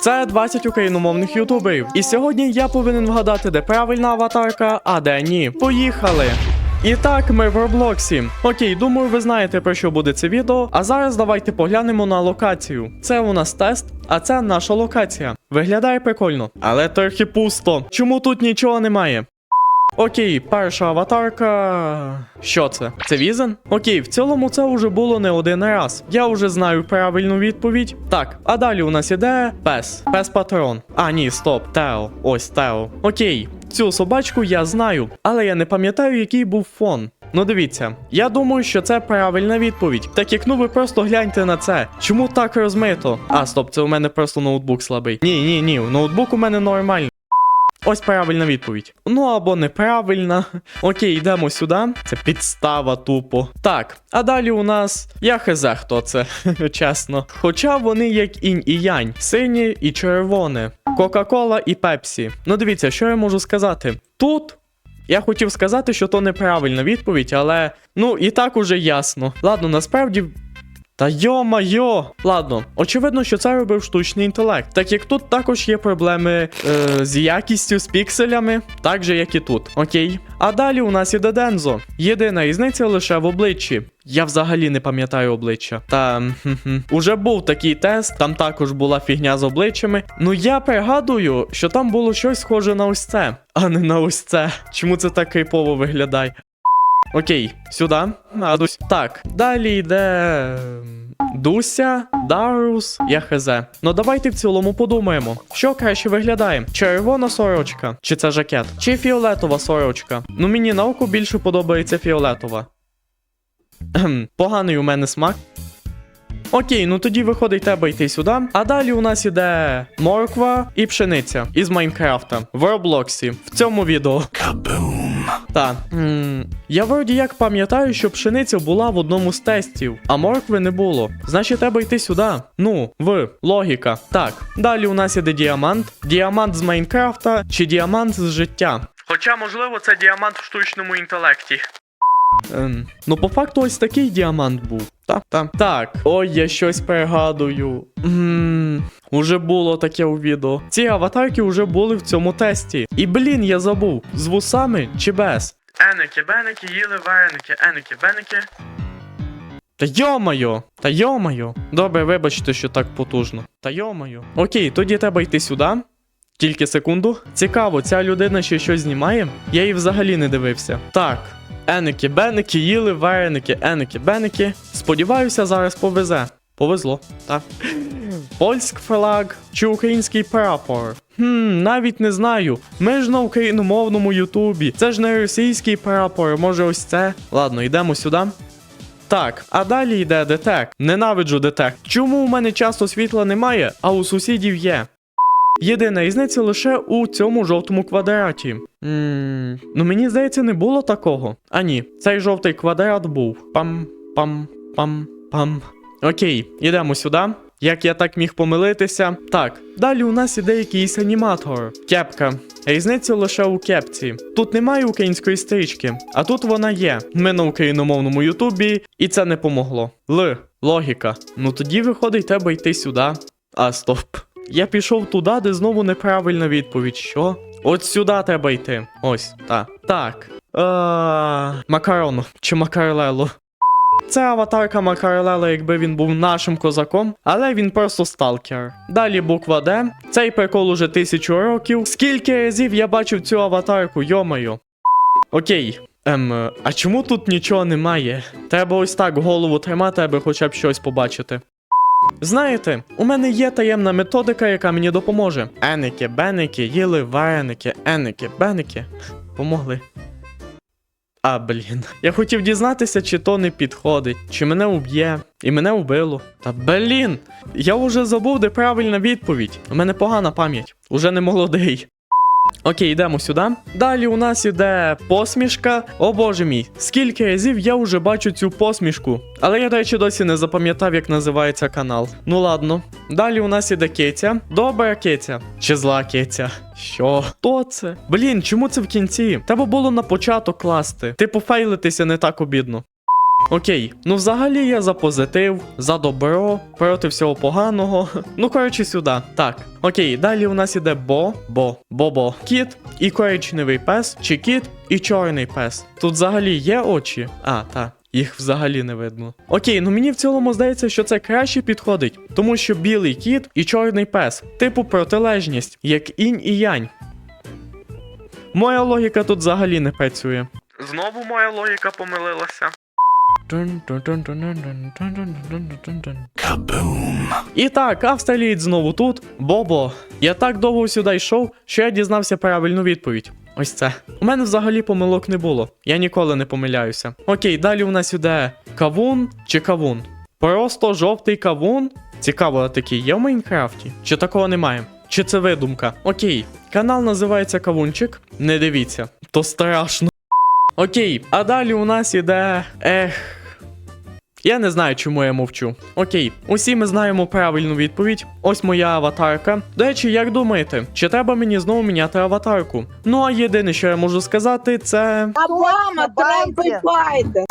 Це 20 україномовних ютуберів. І сьогодні я повинен вгадати, де правильна аватарка, а де ні. Поїхали! І так, ми в Роблоксі. Окей, думаю, ви знаєте про що буде це відео. А зараз давайте поглянемо на локацію. Це у нас тест, а це наша локація. Виглядає прикольно, але трохи пусто. Чому тут нічого немає? Окей, перша аватарка. Що це? Це візен? Окей, в цілому це вже було не один раз. Я вже знаю правильну відповідь. Так, а далі у нас іде пес. Пес патрон. А, ні, стоп, Тео. Ось Тео. Окей, цю собачку я знаю, але я не пам'ятаю, який був фон. Ну дивіться, я думаю, що це правильна відповідь. Так як ну ви просто гляньте на це. Чому так розмито? А, стоп, це у мене просто ноутбук слабий. Ні, ні, ні, ноутбук у мене нормальний. Ось правильна відповідь. Ну або неправильна. Окей, йдемо сюди. Це підстава тупо. Так, а далі у нас. Я хз, хто це, чесно. Хоча вони як інь і янь, синє і червоне, Кока-Кола і Пепсі. Ну дивіться, що я можу сказати. Тут. Я хотів сказати, що то неправильна відповідь, але ну і так уже ясно. Ладно, насправді та йо-майо! Ладно, очевидно, що це робив штучний інтелект, так як тут також є проблеми е, з якістю, з пікселями, так же як і тут. Окей. А далі у нас іде Дензо. Єдина різниця лише в обличчі. Я взагалі не пам'ятаю обличчя. Та уже був такий тест, там також була фігня з обличчями. Ну я пригадую, що там було щось схоже на ось це, а не на ось це. Чому це так крипово виглядає? Окей, сюди. Радусь. Так, далі йде. ем, Дуся, Дарус, я хз. Ну давайте в цілому подумаємо, що краще виглядає: червона сорочка, чи це жакет, чи фіолетова сорочка. Ну мені на око більше подобається фіолетова. Поганий у мене смак. Окей, ну тоді виходить тебе йти сюди. А далі у нас іде морква і пшениця із Майнкрафта в Роблоксі в цьому відео. Та. м, Я вроді як пам'ятаю, що пшениця була в одному з тестів, а моркви не було. Значить, треба йти сюди. Ну, в логіка. Так. Далі у нас іде діамант. Діамант з Майнкрафта чи діамант з життя. Хоча, можливо, це діамант в штучному інтелекті. Ем, ну, по факту, ось такий діамант був. Так, так. Так, ой, я щось пригадую. Ммм, уже було таке у відео. Ці аватарки вже були в цьому тесті. І блін, я забув, з вусами чи без? Еники, беники, їли вареники, еники, беники. Та йомайо! Та йомайо! Добре, вибачте, що так потужно. Та йомайо. Окей, тоді треба йти сюди. Тільки секунду. Цікаво, ця людина ще щось знімає? Я її взагалі не дивився. Так. Еники, беники, їли вареники, еники, беники. Сподіваюся, зараз повезе. Повезло, так. Польськ флаг чи український прапор? Хм, навіть не знаю. Ми ж на україномовному Ютубі. Це ж не російський прапор, може ось це. Ладно, йдемо сюди. Так, а далі йде детек. Ненавиджу детек. Чому у мене часто світла немає, а у сусідів є? Єдина різниця лише у цьому жовтому квадраті. Ммм, ну мені здається, не було такого. А ні, цей жовтий квадрат був. Пам, пам, пам, пам. Окей, ідемо сюди. Як я так міг помилитися? Так, далі у нас іде якийсь аніматор. Кепка. Різниця лише у кепці. Тут немає української стрічки, а тут вона є. Ми на україномовному Ютубі, і це не помогло. Л. Логіка. Ну тоді виходить, треба йти сюди. А, стоп. Я пішов туди, де знову неправильна відповідь. Що? От сюди треба йти. Ось, так. Так. Макарону чи Макарлело. Це аватарка Макарлела, якби він був нашим козаком, але він просто сталкер. Далі буква Д. Цей прикол уже тисячу років. Скільки разів я бачив цю аватарку, йомаю. Окей. Ем, а чому тут нічого немає? Треба ось так голову тримати, аби хоча б щось побачити. Знаєте, у мене є таємна методика, яка мені допоможе. Еники, беники, їли вареники, еники, беники. Помогли. А, блін. Я хотів дізнатися, чи то не підходить, чи мене уб'є, і мене убило. Та блін, я вже забув, де правильна відповідь. У мене погана пам'ять, уже не молодий. Окей, йдемо сюди. Далі у нас іде посмішка. О боже мій, скільки разів я вже бачу цю посмішку. Але я, до речі, досі не запам'ятав, як називається канал. Ну ладно. Далі у нас іде киця. Добра киця. Чи зла киця? Що? Хто це? Блін, чому це в кінці? Треба було на початок класти. Типу фейлитися не так обідно. Окей, ну взагалі я за позитив, за добро, проти всього поганого. Ну, коротше, сюди. Так. Окей, далі у нас іде Бо, Бо, Бобо, кіт і коричневий пес, чи кіт і чорний пес. Тут взагалі є очі? А, так. Їх взагалі не видно. Окей, ну мені в цілому здається, що це краще підходить, тому що білий кіт і чорний пес, типу протилежність, як інь і янь. Моя логіка тут взагалі не працює. Знову моя логіка помилилася. І так, австралієць знову тут. Бобо. Я так довго сюди йшов, що я дізнався правильну відповідь. Ось це. У мене взагалі помилок не було. Я ніколи не помиляюся. Окей, далі у нас іде кавун чи кавун. Просто жовтий кавун. Цікаво, такий є в Майнкрафті? Чи такого немає? Чи це видумка? Окей, канал називається Кавунчик. Не дивіться, то страшно. Окей, а далі у нас іде. Ех. Я не знаю, чому я мовчу. Окей, усі ми знаємо правильну відповідь. Ось моя аватарка. До речі, як думаєте, чи треба мені знову міняти аватарку? Ну а єдине, що я можу сказати, це. Обама, Трамп і Байден.